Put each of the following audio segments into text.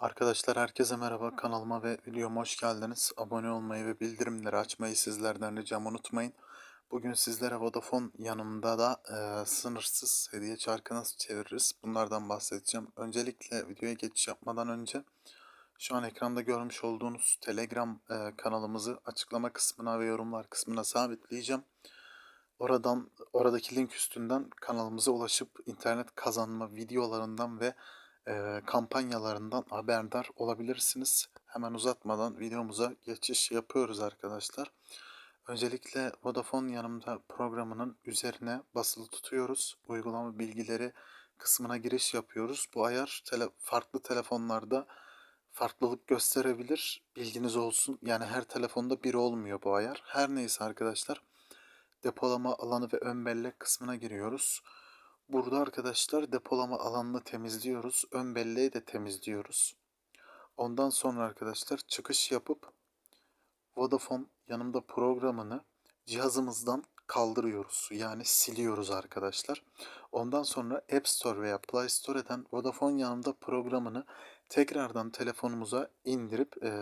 Arkadaşlar herkese merhaba kanalıma ve videoma hoş geldiniz. Abone olmayı ve bildirimleri açmayı sizlerden ricam unutmayın. Bugün sizlere Vodafone yanımda da e, sınırsız hediye çarkı nasıl çeviririz bunlardan bahsedeceğim. Öncelikle videoya geçiş yapmadan önce şu an ekranda görmüş olduğunuz Telegram e, kanalımızı açıklama kısmına ve yorumlar kısmına sabitleyeceğim. Oradan oradaki link üstünden kanalımıza ulaşıp internet kazanma videolarından ve e, kampanyalarından haberdar olabilirsiniz. Hemen uzatmadan videomuza geçiş yapıyoruz arkadaşlar. Öncelikle Vodafone yanımda programının üzerine basılı tutuyoruz. Uygulama bilgileri kısmına giriş yapıyoruz. Bu ayar tele, farklı telefonlarda farklılık gösterebilir. Bilginiz olsun. Yani her telefonda bir olmuyor bu ayar. Her neyse arkadaşlar. Depolama alanı ve ön bellek kısmına giriyoruz. Burada arkadaşlar depolama alanını temizliyoruz. Ön belleği de temizliyoruz. Ondan sonra arkadaşlar çıkış yapıp Vodafone yanımda programını cihazımızdan kaldırıyoruz. Yani siliyoruz arkadaşlar. Ondan sonra App Store veya Play Store'den Vodafone yanımda programını tekrardan telefonumuza indirip e,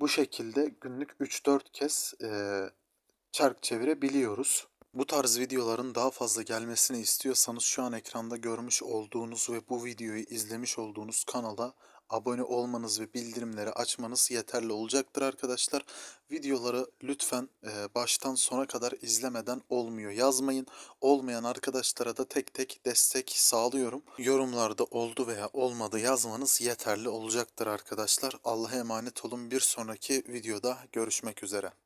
bu şekilde günlük 3-4 kez e, çark çevirebiliyoruz. Bu tarz videoların daha fazla gelmesini istiyorsanız şu an ekranda görmüş olduğunuz ve bu videoyu izlemiş olduğunuz kanala abone olmanız ve bildirimleri açmanız yeterli olacaktır arkadaşlar. Videoları lütfen e, baştan sona kadar izlemeden olmuyor yazmayın. Olmayan arkadaşlara da tek tek destek sağlıyorum. Yorumlarda oldu veya olmadı yazmanız yeterli olacaktır arkadaşlar. Allah'a emanet olun. Bir sonraki videoda görüşmek üzere.